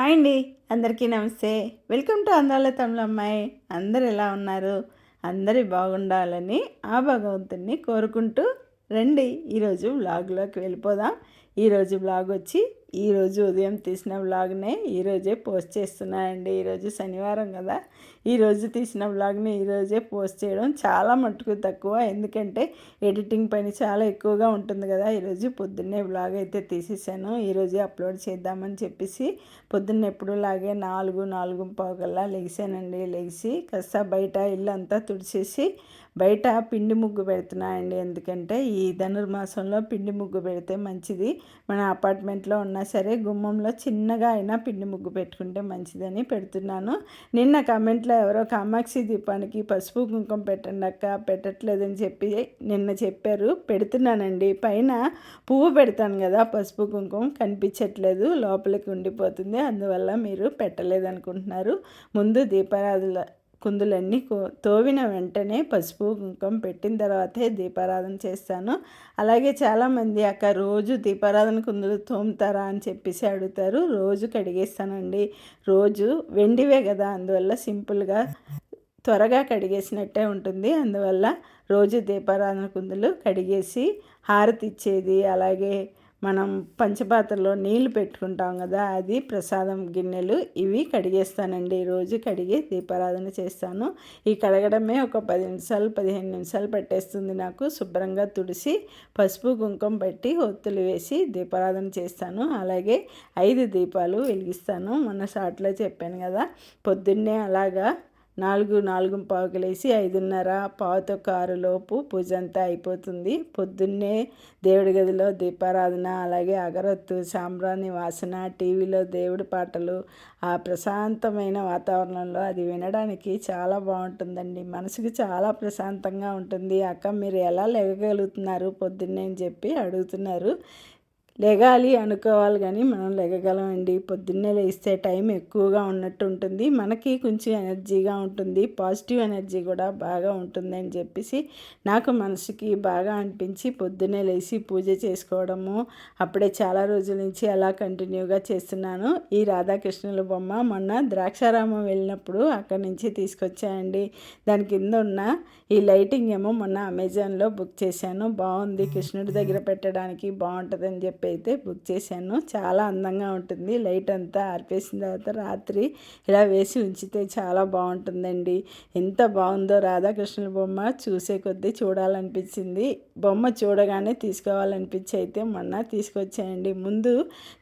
Hi అండి అందరికీ నమస్తే. వెల్కమ్ టు అందాల తమిళ అమ్మాయి. అందరు ఎలా ఉన్నారు? అందరి బాగుండాలని ఆ భగవంతుని కోరుకుంటూ రండి ఈరోజు వ్లాగ్లోకి వెళ్ళిపోదాం. ఈరోజు బ్లాగ్ వచ్చి ఈరోజు ఉదయం తీసిన వ్లాగ్నే ఈరోజే పోస్ట్ చేస్తున్నానండి ఈరోజు శనివారం కదా. ఈరోజు తీసిన వ్లాగ్ని ఈరోజే పోస్ట్ చేయడం చాలా మటుకు తక్కువ. ఎందుకంటే ఎడిటింగ్ పని చాలా ఎక్కువగా ఉంటుంది కదా. ఈరోజు పొద్దున్నే వ్లాగ్ అయితే తీసేసాను. ఈరోజే అప్లోడ్ చేద్దామని చెప్పేసి పొద్దున్న ఎప్పుడులాగే నాలుగు నాలుగు పావుకల్లా లెగిసానండి. లెగిసి కాస్త బయట ఇల్లు అంతా తుడిచేసి బయట పిండి ముగ్గు పెడుతున్నాయండి ఎందుకంటే ఈ ధనుర్మాసంలో పిండి ముగ్గు పెడితే మంచిది. మన అపార్ట్మెంట్లో ఉన్న సరే గుమ్మంలో చిన్నగా అయినా పిండి ముగ్గు పెట్టుకుంటే మంచిదని పెడుతున్నాను. నిన్న కమెంట్లో ఎవరో కామాక్షి దీపానికి పసుపు కుంకుమ పెట్టండి అక్క పెట్టట్లేదని చెప్పి నిన్న చెప్పారు. పెడుతున్నానండి. పైన పువ్వు పెడతాను కదా పసుపు కుంకుమ కనిపించట్లేదు లోపలికి ఉండిపోతుంది. అందువల్ల మీరు పెట్టలేదు అనుకుంటున్నారు ముందు దీపారాధుల కుందులన్నీ తోవిన వెంటనే పసుపు కుంకుమ పెట్టిన తర్వాతే దీపారాధన చేస్తాను. అలాగే చాలామంది అక్క రోజు దీపారాధన కుందులు తోముతారా అని చెప్పేసి అడుగుతారు. రోజు కడిగేస్తానండి. రోజు వెండివే కదా అందువల్ల సింపుల్గా త్వరగా కడిగేసినట్టే ఉంటుంది. అందువల్ల రోజు దీపారాధన కుందులు కడిగేసి హారతి ఇచ్చేది. అలాగే మనం పంచపాత్రలో నీళ్ళు పెట్టుకుంటాం కదా అది ప్రసాదం గిన్నెలు ఇవి కడిగేస్తానండి. రోజు కడిగి దీపారాధన చేస్తాను. ఈ కడగడమే ఒక పది నిమిషాలు పదిహేను నిమిషాలు పట్టేస్తుంది నాకు. శుభ్రంగా తుడిసి పసుపు కుంకుమ పెట్టి ఒత్తులు వేసి దీపారాధన చేస్తాను. అలాగే ఐదు దీపాలు వెలిగిస్తాను. మొన్న షాట్లో చెప్పాను కదా పొద్దున్నే అలాగా నాలుగు నాలుగు పావుకలేసి ఐదున్నర పావుతో కారులోపు పూజ అంతా అయిపోతుంది. పొద్దున్నే దేవుడి గదిలో దీపారాధన అలాగే అగరొత్తు సాంబ్రాణి వాసన టీవీలో దేవుడి పాటలు ఆ ప్రశాంతమైన వాతావరణంలో అది వినడానికి చాలా బాగుంటుందండి. మనసుకి చాలా ప్రశాంతంగా ఉంటుంది. అక్క మీరు ఎలా లేగగలుగుతున్నారు? పొద్దున్నే అని చెప్పి అడుగుతున్నారు. లెగాలి అనుకోవాలి కానీ మనం లెగగలమండి. పొద్దున్నే లేస్తే టైం ఎక్కువగా ఉన్నట్టు ఉంటుంది మనకి కొంచెం ఎనర్జీగా ఉంటుంది. పాజిటివ్ ఎనర్జీ కూడా బాగా ఉంటుందని చెప్పేసి నాకు మనసుకి బాగా అనిపించి పొద్దున్నే లేచి పూజ చేసుకోవడము అప్పుడే చాలా రోజుల నుంచి అలా కంటిన్యూగా చేస్తున్నాను. ఈ రాధాకృష్ణుల బొమ్మ మొన్న ద్రాక్షారామం వెళ్ళినప్పుడు అక్కడి నుంచి తీసుకొచ్చాయండి దాని కింద ఉన్న ఈ లైటింగ్ ఏమో మొన్న అమెజాన్లో బుక్ చేశాను. బాగుంది. కృష్ణుడి దగ్గర పెట్టడానికి బాగుంటుందని చెప్పి అయితే బుక్ చేశాను. చాలా అందంగా ఉంటుంది. లైట్ అంతా ఆర్పేసిన తర్వాత రాత్రి ఇలా వేసి ఉంచితే చాలా బాగుంటుందండి. ఎంత బాగుందో రాధాకృష్ణుల బొమ్మ చూసే కొద్దీ చూడాలనిపించింది. బొమ్మ చూడగానే తీసుకోవాలనిపించి అయితే మొన్న తీసుకొచ్చాయండి. ముందు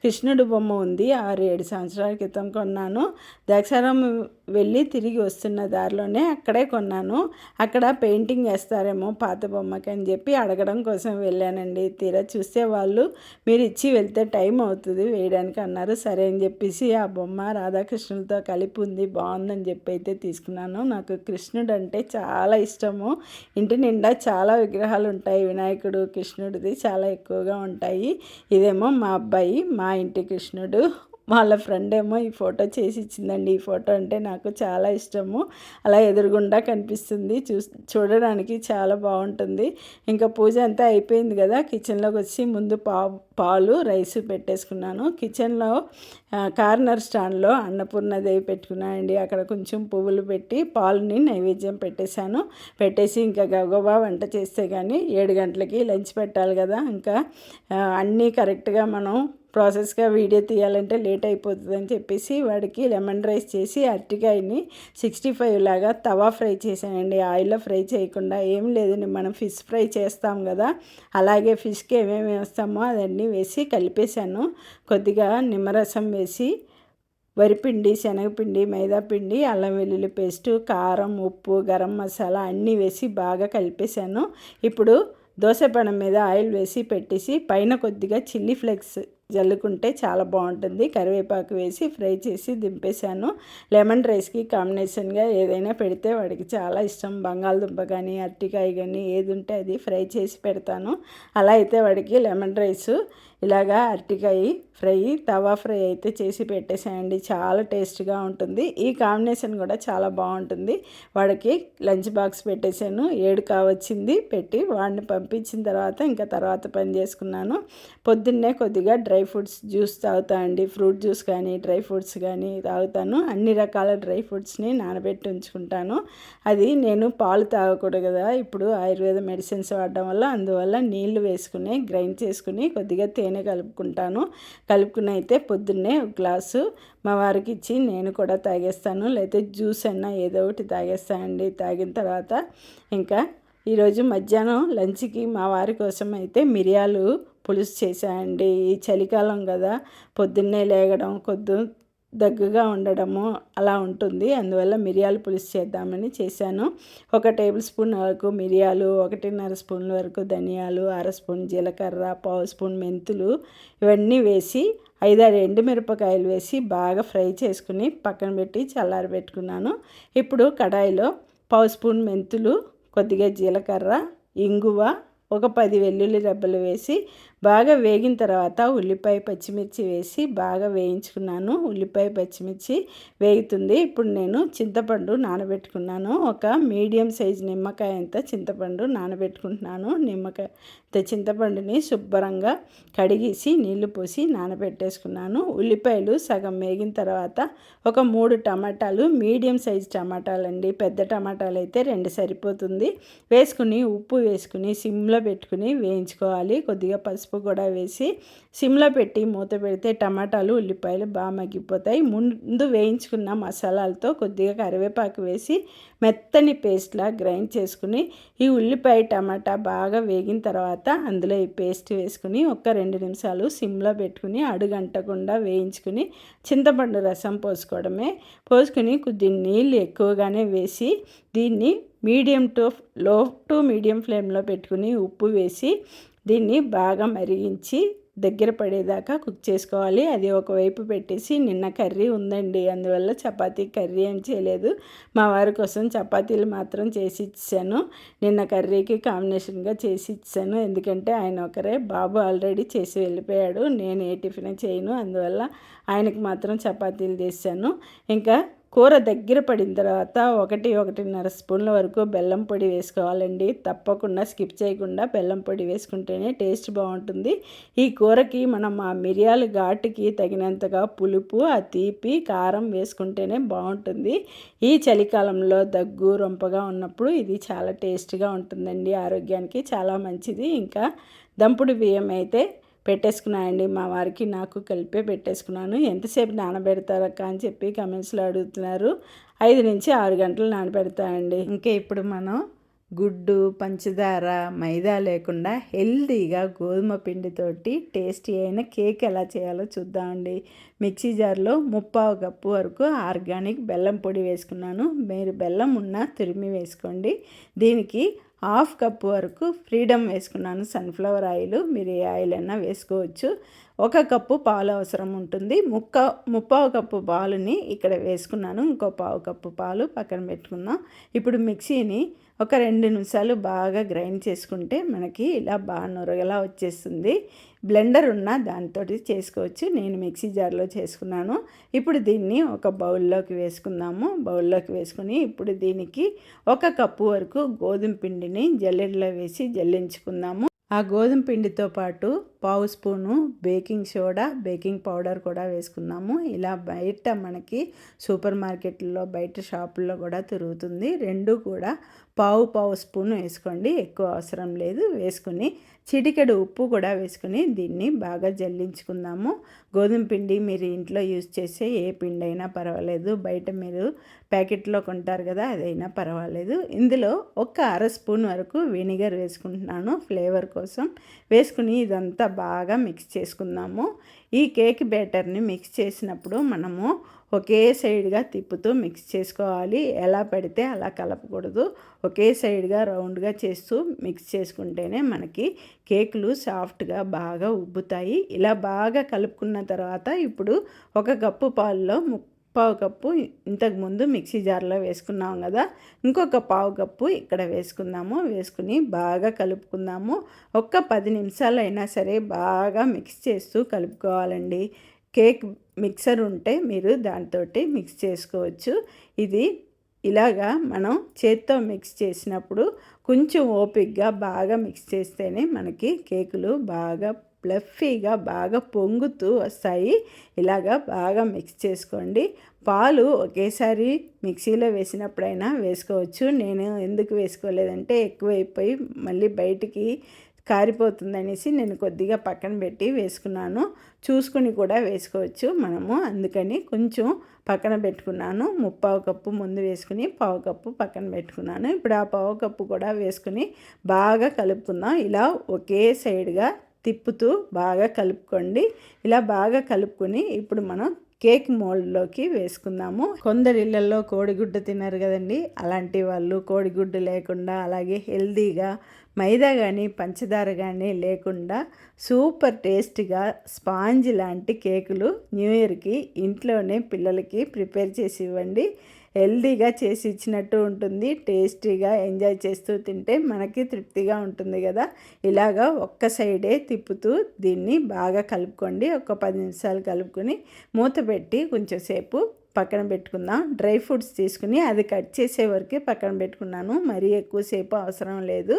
కృష్ణుడు బొమ్మ ఉంది. ఆరు ఏడు సంవత్సరాల క్రితం కొన్నాను. దక్షారం వెళ్ళి తిరిగి వస్తున్న దారిలోనే అక్కడే కొన్నాను. అక్కడ పెయింటింగ్ వేస్తారేమో పాత బొమ్మకి అని చెప్పి అడగడం కోసం వెళ్ళానండి. తీరా చూస్తే వాళ్ళు మీరు ఇచ్చి వెళ్తే టైం అవుతుంది వేయడానికి అన్నారు. సరే అని చెప్పేసి ఆ బొమ్మ రాధాకృష్ణులతో కలిపి ఉంది బాగుందని చెప్పి అయితే తీసుకున్నాను. నాకు కృష్ణుడు అంటే చాలా ఇష్టము. ఇంటి నిండా చాలా విగ్రహాలు ఉంటాయి. వినాయకుడు కృష్ణుడిది చాలా ఎక్కువగా ఉంటాయి. ఇదేమో మా అబ్బాయి మా ఇంటి కృష్ణుడు. వాళ్ళ ఫ్రెండ్ ఏమో ఈ ఫోటో చేసి ఇచ్చిందండి. ఈ ఫోటో అంటే నాకు చాలా ఇష్టము. అలా ఎదురుగుండా కనిపిస్తుంది. చూ చూడడానికి చాలా బాగుంటుంది. ఇంకా పూజ అంతా అయిపోయింది కదా. కిచెన్లోకి వచ్చి ముందు పా పాలు రైస్ పెట్టేసుకున్నాను. కిచెన్లో కార్నర్ స్టాండ్లో అన్నపూర్ణదేవి పెట్టుకున్నానండి అక్కడ కొంచెం పువ్వులు పెట్టి పాలుని నైవేద్యం పెట్టేశాను. పెట్టేసి ఇంకా గబగబా వంట చేస్తే కానీ ఏడు గంటలకి లంచ్ పెట్టాలి కదా. ఇంకా అన్నీ కరెక్ట్గా మనం ప్రాసెస్గా వీడియో తీయాలంటే లేట్ అయిపోతుందని చెప్పేసి వాడికి లెమన్ రైస్ చేసి అరటికాయని సిక్స్టీ ఫైవ్ లాగా తవా ఫ్రై చేశానండి. ఆయిల్లో ఫ్రై చేయకుండా ఏం లేదండి. మనం ఫిష్ ఫ్రై చేస్తాం కదా అలాగే ఫిష్కి ఏమేమి వేస్తామో అదన్నీ వేసి కలిపేశాను. కొద్దిగా నిమ్మరసం వేసి వరిపిండి శనగపిండి మైదాపిండి అల్లం వెల్లుల్లి పేస్టు కారం ఉప్పు గరం మసాలా అన్నీ వేసి బాగా కలిపేశాను. ఇప్పుడు దోశ మీద ఆయిల్ వేసి పెట్టేసి పైన కొద్దిగా చిల్లీ ఫ్లెక్స్ జల్లుకుంటే చాలా బాగుంటుంది. కరివేపాకు వేసి ఫ్రై చేసి దింపేశాను. లెమన్ రైస్కి కాంబినేషన్గా ఏదైనా పెడితే వాడికి చాలా ఇష్టం. బంగాళదుంప కానీ అరటికాయ కానీ ఏది ఉంటే అది ఫ్రై చేసి పెడతాను. అలా అయితే వాడికి లెమన్ రైస్ ఇలాగా అరటికాయ ఫ్రై తవా ఫ్రై అయితే చేసి పెట్టేసేయండి. చాలా టేస్ట్గా ఉంటుంది. ఈ కాంబినేషన్ కూడా చాలా బాగుంటుంది. వాడికి లంచ్ బాక్స్ పెట్టేశాను. ఏడు కావచ్చింది. పెట్టి వాడిని పంపించిన తర్వాత ఇంకా తర్వాత పని చేసుకున్నాను. పొద్దున్నే కొద్దిగా డ్రై ఫ్రూట్స్ జ్యూస్ తాగుతా అండి. ఫ్రూట్ జ్యూస్ కానీ డ్రై ఫ్రూట్స్ కానీ తాగుతాను. అన్ని రకాల డ్రై ఫ్రూట్స్ని నానబెట్టి ఉంచుకుంటాను. అది నేను పాలు తాగకూడదు కదా. ఇప్పుడు ఆయుర్వేద మెడిసిన్స్ వాడడం వల్ల అందువల్ల నీళ్ళు వేసుకుని గ్రైండ్ చేసుకుని కొద్దిగా తేనె కలుపుకుంటాను. కలుపుకుని అయితే పొద్దున్నే ఒక గ్లాసు మా వారికి ఇచ్చి నేను కూడా తాగేస్తాను. లేకపోతే జ్యూస్ అన్నా ఏదో ఒకటి తాగేస్తానండి. తాగిన తర్వాత ఇంకా ఈరోజు మధ్యాహ్నం లంచ్కి మా వారి కోసం అయితే మిరియాలు పులుసు చేశానండి. ఈ చలికాలం కదా పొద్దున్నే లేగడం కొద్దు దగ్గుగా ఉండడము అలా ఉంటుంది. అందువల్ల మిరియాలు పులుసు చేద్దామని చేశాను. ఒక టేబుల్ స్పూన్ వరకు మిరియాలు ఒకటిన్నర స్పూన్ల వరకు ధనియాలు అర స్పూన్ జీలకర్ర పావు స్పూన్ మెంతులు ఇవన్నీ వేసి ఐదారు ఎండుమిరపకాయలు వేసి బాగా ఫ్రై చేసుకుని పక్కన పెట్టి చల్లారి పెట్టుకున్నాను. ఇప్పుడు కడాయిలో పావు స్పూన్ మెంతులు కొద్దిగా జీలకర్ర ఇంగువ ఒక పది వెల్లుల్లి రెబ్బలు వేసి బాగా వేగిన తర్వాత ఉల్లిపాయ పచ్చిమిర్చి వేసి బాగా వేయించుకున్నాను. ఉల్లిపాయ పచ్చిమిర్చి వేగుతుంది. ఇప్పుడు నేను చింతపండు నానబెట్టుకున్నాను. ఒక మీడియం సైజ్ నిమ్మకాయ అంత చింతపండు నానబెట్టుకుంటున్నాను. నిమ్మకాయ చింతపండుని శుభ్రంగా కడిగేసి నీళ్ళు పోసి నానబెట్టేసుకున్నాను. ఉల్లిపాయలు సగం వేగిన తర్వాత ఒక మూడు టమాటాలు మీడియం సైజ్ టమాటాలు అండి పెద్ద టమాటాలు అయితే రెండు సరిపోతుంది. వేసుకుని ఉప్పు వేసుకుని సిమ్లో పెట్టుకుని వేయించుకోవాలి. కొద్దిగా పసుపు పసుపు కూడా వేసి సిమ్లో పెట్టి మూత పెడితే టమాటాలు ఉల్లిపాయలు బాగా మగ్గిపోతాయి. ముందు వేయించుకున్న మసాలాలతో కొద్దిగా కరివేపాకు వేసి మెత్తని పేస్ట్లా గ్రైండ్ చేసుకుని ఈ ఉల్లిపాయ టమాటా బాగా వేగిన తర్వాత అందులో ఈ పేస్ట్ వేసుకుని ఒక్క రెండు నిమిషాలు సిమ్లో పెట్టుకుని అడుగంటకుండా వేయించుకుని చింతపండు రసం పోసుకోవడమే. పోసుకుని కొద్ది నీళ్ళు ఎక్కువగానే వేసి దీన్ని medium to low to medium ఫ్లేమ్లో పెట్టుకుని ఉప్పు వేసి దీన్ని బాగా మరిగించి దగ్గర పడేదాకా కుక్ చేసుకోవాలి. అది ఒకవైపు పెట్టేసి నిన్న కర్రీ ఉందండి. అందువల్ల చపాతీ కర్రీ ఏం చేయలేదు. మా వారి కోసం చపాతీలు మాత్రం చేసి ఇచ్చాను. నిన్న కర్రీకి కాంబినేషన్గా చేసి ఇచ్చాను. ఎందుకంటే ఆయన ఒకరే బాబు ఆల్రెడీ చేసి వెళ్ళిపోయాడు. నేను ఏ టిఫిన్ చేయను. అందువల్ల ఆయనకు మాత్రం చపాతీలు చేశాను. ఇంకా కూర దగ్గర పడిన తర్వాత ఒకటి ఒకటిన్నర స్పూన్ల వరకు బెల్లం పొడి వేసుకోవాలండి. తప్పకుండా స్కిప్ చేయకుండా బెల్లం పొడి వేసుకుంటేనే టేస్ట్ బాగుంటుంది. ఈ కూరకి మనం ఆ మిరియాలు ఘాటుకి తగినంతగా పులుపు ఆ తీపి కారం వేసుకుంటేనే బాగుంటుంది. ఈ చలికాలంలో దగ్గు రొంపగా ఉన్నప్పుడు ఇది చాలా టేస్ట్గా ఉంటుందండి. ఆరోగ్యానికి చాలా మంచిది. ఇంకా దంపుడు బియ్యం అయితే పెట్టేసుకున్నానండి మా వారికి నాకు కలిపే పెట్టేసుకున్నాను. ఎంతసేపు నానబెడతారక్క అని చెప్పి కమెంట్స్లో అడుగుతున్నారు. ఐదు నుంచి ఆరు గంటలు నానబెడతానండి ఇంకా ఇప్పుడు మనం గుడ్డు పంచదార మైదా లేకుండా హెల్తీగా గోధుమ పిండితోటి టేస్టీ అయిన కేక్ ఎలా చేయాలో చూద్దామండి. మిక్సీ జార్లో ముప్పావు కప్పు వరకు ఆర్గానిక్ బెల్లం పొడి వేసుకున్నాను. మీరు బెల్లం ఉన్నా తురిమి వేసుకోండి. దీనికి హాఫ్ కప్ వరకు ఫ్రీడమ్ వేసుకున్నాను. సన్ఫ్లవర్ ఆయిల్ మీరు ఏ ఆయిల్ అయినా వేసుకోవచ్చు. ఒక కప్పు పాలు అవసరం ఉంటుంది. ముక్క ముప్పావు కప్పు పాలుని ఇక్కడ వేసుకున్నాను. ఇంకో పావు కప్పు పాలు పక్కన పెట్టుకుందాం ఇప్పుడు మిక్సీని ఒక రెండు నిమిషాలు బాగా గ్రైండ్ చేసుకుంటే మనకి ఇలా బాగా నొరగలా వచ్చేస్తుంది. బ్లెండర్ ఉన్న దాంతో చేసుకోవచ్చు. నేను మిక్సీ జార్లో చేసుకున్నాను. ఇప్పుడు దీన్ని ఒక బౌల్లోకి వేసుకుందాము. బౌల్లోకి వేసుకుని ఇప్పుడు దీనికి ఒక కప్పు వరకు గోధుమ పిండిని జల్లెడలో వేసి జల్లించుకుందాము. ఆ గోధుమ పిండితో పాటు పావు spoon baking soda baking powder కూడా వేసుకున్నాము ఇలా బయట మనకి సూపర్ మార్కెట్లో బయట షాపుల్లో కూడా తిరుగుతుంది. రెండు కూడా పావు పావు స్పూన్ వేసుకోండి. ఎక్కువ అవసరం లేదు. వేసుకుని చిటికెడు ఉప్పు కూడా వేసుకుని దీన్ని బాగా జల్లించుకుందాము. గోధుమ పిండి మీరు ఇంట్లో యూజ్ చేసే ఏ పిండి అయినా పర్వాలేదు. బయట మీరు ప్యాకెట్లో కొంటారు కదా అదైనా పర్వాలేదు. ఇందులో ఒక అర స్పూన్ వరకు వెనిగర్ వేసుకుంటున్నాను ఫ్లేవర్ కోసం. వేసుకుని ఇదంతా బాగా మిక్స్ చేసుకుందాము. ఈ కేక్ బ్యాటర్ని మిక్స్ చేసినప్పుడు మనము ఒకే సైడ్గా తిప్పుతూ మిక్స్ చేసుకోవాలి. ఎలా పెడితే అలా కలపకూడదు. ఒకే సైడ్గా రౌండ్గా చేస్తూ మిక్స్ చేసుకుంటేనే మనకి కేకులు సాఫ్ట్గా బాగా ఉబ్బుతాయి. ఇలా బాగా కలుపుకున్న తర్వాత ఇప్పుడు ఒక కప్పు పాల్లో పావు కప్పు ఇంతకుముందు మిక్సీ జార్లో వేసుకున్నాం కదా. ఇంకొక పావు కప్పు ఇక్కడ వేసుకుందాము. వేసుకుని బాగా కలుపుకుందాము. ఒక్క పది నిమిషాలు అయినా సరే బాగా మిక్స్ చేస్తూ కలుపుకోవాలండి. కేక్ మిక్సర్ ఉంటే మీరు దాంతో మిక్స్ చేసుకోవచ్చు. ఇది ఇలాగా మనం చేత్తో మిక్స్ చేసినప్పుడు కొంచెం ఓపిక్గా బాగా మిక్స్ చేస్తేనే మనకి కేకులు బాగా ఫ్లఫీగా బాగా పొంగుతూ వస్తాయి. ఇలాగా బాగా మిక్స్ చేసుకోండి. పాలు ఒకేసారి మిక్సీలో వేసినప్పుడైనా వేసుకోవచ్చు. నేను ఎందుకు వేసుకోలేదంటే ఎక్కువైపోయి మళ్ళీ బయటికి కారిపోతుందనేసి నేను కొద్దిగా పక్కన పెట్టి వేసుకున్నాను. చూసుకుని కూడా వేసుకోవచ్చు మనము. అందుకని కొంచెం పక్కన పెట్టుకున్నాను. ముప్పావు కప్పు ముందు వేసుకుని పావు కప్పు పక్కన పెట్టుకున్నాను. ఇప్పుడు ఆ పావు కప్పు కూడా వేసుకుని బాగా కలుపుకుందాం. ఇలా ఒకే సైడ్గా తిప్పుతూ బాగా కలుపుకోండి. ఇలా బాగా కలుపుకొని ఇప్పుడు మనం కేక్ మోల్డ్లోకి వేసుకుందాము. కొందరి ఇళ్ళల్లో కోడిగుడ్డు తిన్నారు కదండి. అలాంటి వాళ్ళు కోడిగుడ్డు లేకుండా అలాగే హెల్దీగా మైదా కానీ పంచదార కానీ లేకుండా సూపర్ టేస్ట్గా స్పాంజ్ లాంటి కేకులు న్యూ ఇయర్కి ఇంట్లోనే పిల్లలకి ప్రిపేర్ చేసి ఇవ్వండి. హెల్దీగా చేసి ఇచ్చినట్టు ఉంటుంది. టేస్టీగా ఎంజాయ్ చేస్తూ తింటే మనకి తృప్తిగా ఉంటుంది కదా. ఇలాగా ఒక్క సైడే తిప్పుతూ దీన్ని బాగా కలుపుకోండి. ఒక పది నిమిషాలు కలుపుకొని మూత పెట్టి కొంచెం సేపు పక్కన పెట్టుకుందాం. డ్రై ఫ్రూట్స్ తీసుకుని అది కట్ చేసే వరకే పక్కన పెట్టుకున్నాను. మరీ ఎక్కువసేపు అవసరం లేదు.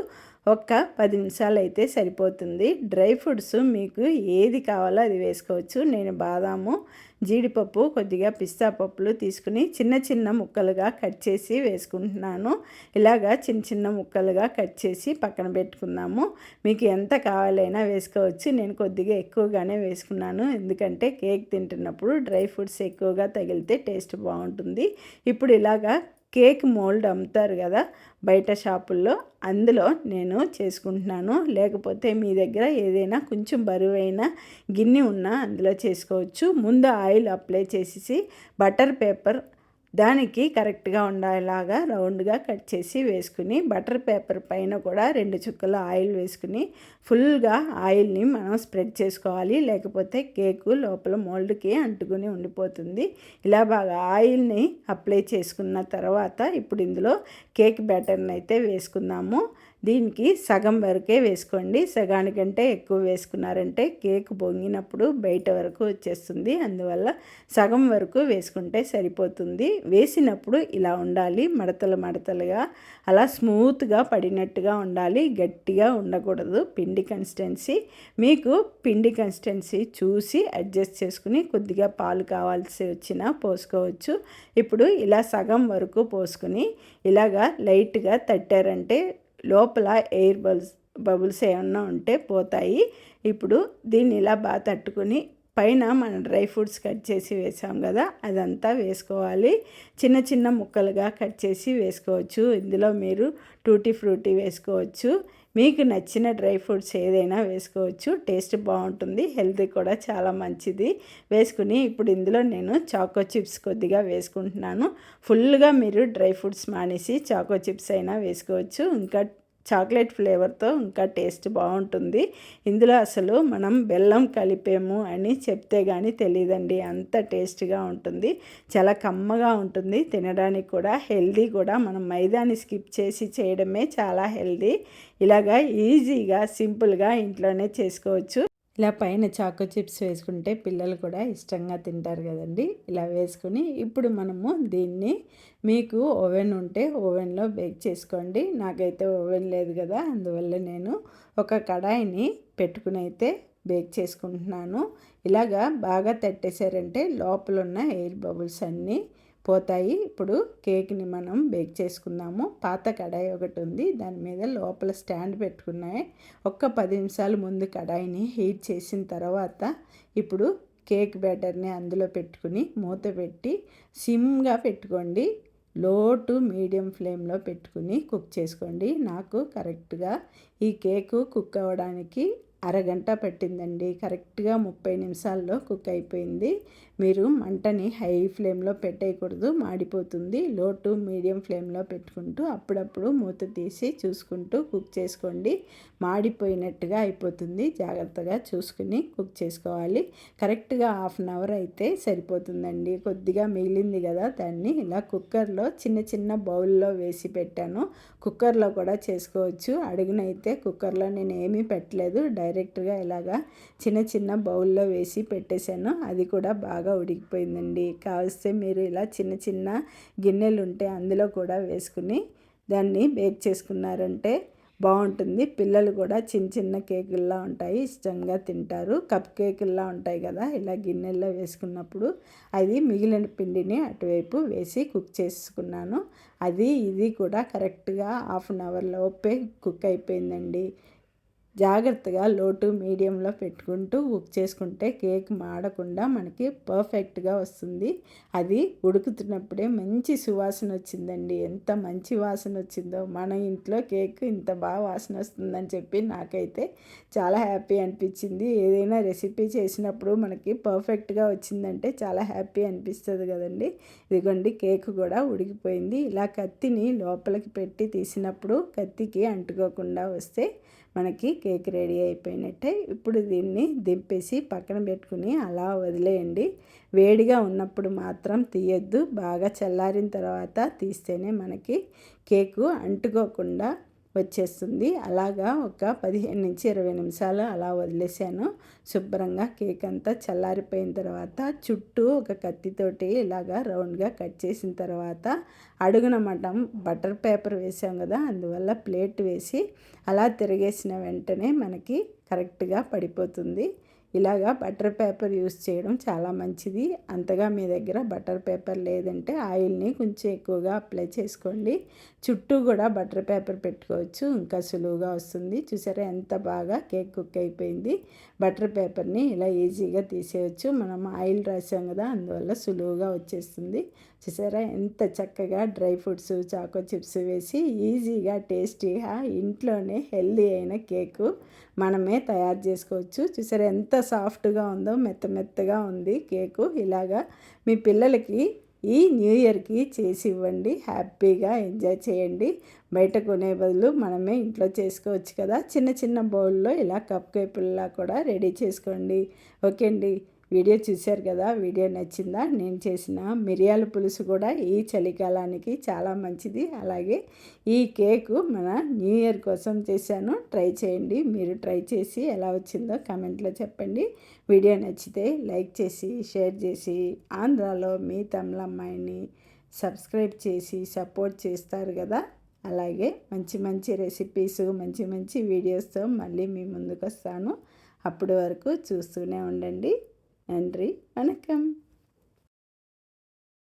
ఒక్క పది నిమిషాలు అయితే సరిపోతుంది. డ్రై ఫ్రూట్స్ మీకు ఏది కావాలో అది వేసుకోవచ్చు. నేను బాదాము జీడిపప్పు కొద్దిగా పిస్తా పప్పులు తీసుకుని చిన్న చిన్న ముక్కలుగా కట్ చేసి వేసుకుంటున్నాను. ఇలాగా చిన్న చిన్న ముక్కలుగా కట్ చేసి పక్కన పెట్టుకుందాము. మీకు ఎంత కావాలైనా వేసుకోవచ్చు. నేను కొద్దిగా ఎక్కువగానే వేసుకున్నాను. ఎందుకంటే కేక్ తింటున్నప్పుడు డ్రై ఫ్రూట్స్ ఎక్కువగా తగిలితే టేస్ట్ బాగుంటుంది. ఇప్పుడు ఇలాగా కేక్ మోల్డ్ అమ్ముతారు కదా బయట షాపుల్లో అందులో నేను చేసుకుంటున్నాను. లేకపోతే మీ దగ్గర ఏదైనా కొంచెం బరువైన గిన్నె ఉన్నా అందులో చేసుకోవచ్చు. ముందు ఆయిల్ అప్లై చేసేసి బటర్ పేపర్ దానికి కరెక్ట్గా ఉండేలాగా రౌండ్గా కట్ చేసి వేసుకుని బటర్ పేపర్ పైన కూడా రెండు చుక్కల ఆయిల్ వేసుకుని ఫుల్గా ఆయిల్ని మనం స్ప్రెడ్ చేసుకోవాలి. లేకపోతే కేకు లోపల మోల్డ్కి అంటుకుని ఉండిపోతుంది. ఇలా బాగా ఆయిల్ని అప్లై చేసుకున్న తర్వాత ఇప్పుడు ఇందులో కేక్ బ్యాటర్ని అయితే వేసుకుందాము. దీనికి సగం వరకే వేసుకోండి. సగానికంటే ఎక్కువ వేసుకున్నారంటే కేక్ పొంగినప్పుడు బయట వరకు వచ్చేస్తుంది. అందువల్ల సగం వరకు వేసుకుంటే సరిపోతుంది. వేసినప్పుడు ఇలా ఉండాలి. మడతలు మడతలుగా అలా స్మూత్గా పడినట్టుగా ఉండాలి. గట్టిగా ఉండకూడదు. పిండి కన్సిస్టెన్సీ మీకు పిండి కన్సిస్టెన్సీ చూసి అడ్జస్ట్ చేసుకుని కొద్దిగా పాలు కావాల్సి వచ్చినా పోసుకోవచ్చు. ఇప్పుడు ఇలా సగం వరకు పోసుకుని ఇలాగా లైట్గా తట్టారంటే లోపల ఎయిర్ బబుల్స్ బబుల్స్ ఏమన్నా ఉంటే పోతాయి. ఇప్పుడు దీన్ని ఇలా బాగా తట్టుకుని పైన మనం డ్రై ఫ్రూట్స్ కట్ చేసి వేసాం కదా అదంతా వేసుకోవాలి. చిన్న చిన్న ముక్కలుగా కట్ చేసి వేసుకోవచ్చు. ఇందులో మీరు టూటీ ఫ్రూటీ వేసుకోవచ్చు. మీకు నచ్చిన డ్రై ఫ్రూట్స్ ఏదైనా వేసుకోవచ్చు. టేస్ట్ బాగుంటుంది. హెల్త్ కూడా చాలా మంచిది. వేసుకుని ఇప్పుడు ఇందులో నేను చాకో చిప్స్ కొద్దిగా వేసుకుంటున్నాను. ఫుల్గా మీరు డ్రై ఫ్రూట్స్ మానేసి చాకో చిప్స్ అయినా వేసుకోవచ్చు. ఇంకా చాక్లెట్ ఫ్లేవర్తో ఇంకా టేస్ట్ బాగుంటుంది. ఇందులో అసలు మనం బెల్లం కలిపాము అని చెప్తే కానీ తెలియదండి అంత టేస్ట్గా ఉంటుంది. చాలా కమ్మగా ఉంటుంది. తినడానికి కూడా హెల్దీ కూడా మనం మైదాని స్కిప్ చేసి చేయడమే చాలా హెల్దీ. ఇలాగా ఈజీగా సింపుల్గా ఇంట్లోనే చేసుకోవచ్చు. ఇలా పైన చాకో చిప్స్ వేసుకుంటే పిల్లలు కూడా ఇష్టంగా తింటారు కదండి. ఇలా వేసుకుని ఇప్పుడు మనము దీన్ని మీకు ఓవెన్ ఉంటే ఓవెన్లో బేక్ చేసుకోండి. నాకైతే ఓవెన్ లేదు కదా అందువల్ల నేను ఒక కడాయిని పెట్టుకుని అయితే బేక్ చేసుకుంటున్నాను. ఇలాగా బాగా తట్టేశారంటే లోపల ఉన్న ఎయిర్ బబుల్స్ అన్నీ పోతాయి. ఇప్పుడు కేక్ని మనం బేక్ చేసుకుందాము. పాత కడాయి ఒకటి ఉంది. దాని మీద లోపల స్టాండ్ పెట్టుకున్నాయి. ఒక్క పది నిమిషాలు ముందు కడాయిని హీట్ చేసిన తర్వాత ఇప్పుడు కేక్ బ్యాటర్ని అందులో పెట్టుకుని మూత పెట్టి సిమ్గా పెట్టుకోండి. లో టు మీడియం ఫ్లేమ్లో పెట్టుకుని కుక్ చేసుకోండి. నాకు కరెక్ట్గా ఈ కేకు కుక్ అవ్వడానికి అరగంట పట్టిందండి. కరెక్ట్గా ముప్పై నిమిషాల్లో కుక్ అయిపోయింది. మీరు మంటని హై ఫ్లేమ్లో పెట్టేయకూడదు మాడిపోతుంది. లో టు మీడియం ఫ్లేమ్లో పెట్టుకుంటూ అప్పుడప్పుడు మూత తీసి చూసుకుంటూ కుక్ చేసుకోండి. మాడిపోయినట్టుగా అయిపోతుంది. జాగ్రత్తగా చూసుకుని కుక్ చేసుకోవాలి. కరెక్ట్గా హాఫ్ అన్ అవర్ అయితే సరిపోతుందండి. కొద్దిగా మిగిలింది కదా దాన్ని ఇలా కుక్కర్లో చిన్న చిన్న బౌల్లో వేసి పెట్టాను. కుక్కర్లో కూడా చేసుకోవచ్చు. అడుగునైతే కుక్కర్లో నేను ఏమీ పెట్టలేదు. డైరెక్ట్గా ఇలాగా చిన్న చిన్న బౌల్లో వేసి పెట్టేశాను. అది కూడా బాగా బాగా ఉడికిపోయిందండి. కావలిస్తే మీరు ఇలా చిన్న చిన్న గిన్నెలు ఉంటే అందులో కూడా వేసుకుని దాన్ని బేక్ చేసుకున్నారంటే బాగుంటుంది. పిల్లలు కూడా చిన్న చిన్న కేకుల్లా ఉంటాయి ఇష్టంగా తింటారు. కప్ కేకుల్లా ఉంటాయి కదా ఇలా గిన్నెల్లో వేసుకున్నప్పుడు అది మిగిలిన పిండిని అటువైపు వేసి కుక్ చేసుకున్నాను. అది ఇది కూడా కరెక్ట్గా హాఫ్ అన్ అవర్ లోపే కుక్ అయిపోయిందండి. జాగ్రత్తగా లోటు మీడియంలో పెట్టుకుంటూ కుక్ చేసుకుంటే కేక్ మాడకుండా మనకి పర్ఫెక్ట్గా వస్తుంది. అది ఉడుకుతున్నప్పుడే మంచి సువాసన వచ్చిందండి. ఎంత మంచి వాసన వచ్చిందో. మన ఇంట్లో కేక్ ఇంత బాగా వాసన వస్తుందని చెప్పి నాకైతే చాలా హ్యాపీ అనిపించింది. ఏదైనా రెసిపీ చేసినప్పుడు మనకి పర్ఫెక్ట్గా వచ్చిందంటే చాలా హ్యాపీ అనిపిస్తుంది కదండి. ఇదిగోండి కేక్ కూడా ఉడికిపోయింది. ఇలా కత్తిని లోపలికి పెట్టి తీసినప్పుడు కత్తికి అంటుకోకుండా వస్తే మనకి కేక్ రెడీ అయిపోయినట్టే. ఇప్పుడు దీన్ని దింపేసి పక్కన పెట్టుకుని అలా వదిలేయండి. వేడిగా ఉన్నప్పుడు మాత్రం తీయద్దు. బాగా చల్లారిన తర్వాత తీస్తేనే మనకి కేకు అంటుకోకుండా వచ్చేస్తుంది. అలాగా ఒక పదిహేను నుంచి ఇరవై నిమిషాలు అలా వదిలేసాను శుభ్రంగా కేక్ అంతా చల్లారిపోయిన తర్వాత చుట్టూ ఒక కత్తితోటి ఇలాగా రౌండ్గా కట్ చేసిన తర్వాత అడుగున మటం బటర్ పేపర్ వేసాం కదా అందువల్ల ప్లేట్ వేసి అలా తిరిగేసిన వెంటనే మనకి కరెక్ట్గా పడిపోతుంది. ఇలాగా బటర్ పేపర్ యూస్ చేయడం చాలా మంచిది. అంతగా మీ దగ్గర బటర్ పేపర్ లేదంటే ఆయిల్ని కొంచెం ఎక్కువగా అప్లై చేసుకోండి. చుట్టూ కూడా బటర్ పేపర్ పెట్టుకోవచ్చు. ఇంకా సులువుగా వస్తుంది. చూసారా ఎంత బాగా కేక్ కుక్ అయిపోయింది. బటర్ పేపర్ని ఇలా ఈజీగా తీసేయచ్చు. మనం ఆయిల్ రాసాం కదా అందువల్ల సులువుగా వచ్చేస్తుంది. చూసారా ఎంత చక్కగా డ్రై ఫ్రూట్స్ చాకో చిప్స్ వేసి ఈజీగా టేస్టీగా ఇంట్లోనే హెల్దీ అయిన కేకు మనమే తయారు చేసుకోవచ్చు. చూసారా ఎంత సాఫ్ట్గా ఉందో మెత్త మెత్తగా ఉంది కేకు. ఇలాగా మీ పిల్లలకి ఈ న్యూ ఇయర్కి చేసి ఇవ్వండి. హ్యాపీగా ఎంజాయ్ చేయండి. బయట కొనే బదులు మనమే ఇంట్లో చేసుకోవచ్చు కదా. చిన్న చిన్న బౌల్లో ఇలా కప్ కేపుల్లా కూడా రెడీ చేసుకోండి. ఓకే అండి. వీడియో చూశారు కదా వీడియో నచ్చిందా? నేను చేసిన మిరియాల పులుసు కూడా ఈ చలికాలానికి చాలా మంచిది. అలాగే ఈ కేకు మన న్యూ ఇయర్ కోసం చేశాను. ట్రై చేయండి. మీరు ట్రై చేసి ఎలా వచ్చిందో కమెంట్లో చెప్పండి. వీడియో నచ్చితే లైక్ చేసి షేర్ చేసి ఆంధ్రాలో మీ తమిళమ్మాయిని సబ్స్క్రైబ్ చేసి సపోర్ట్ చేస్తారు కదా. అలాగే మంచి మంచి రెసిపీస్ మంచి మంచి వీడియోస్తో మళ్ళీ మీ ముందుకు వస్తాను అప్పటి వరకు చూస్తూనే ఉండండి. நன்றி வணக்கம்.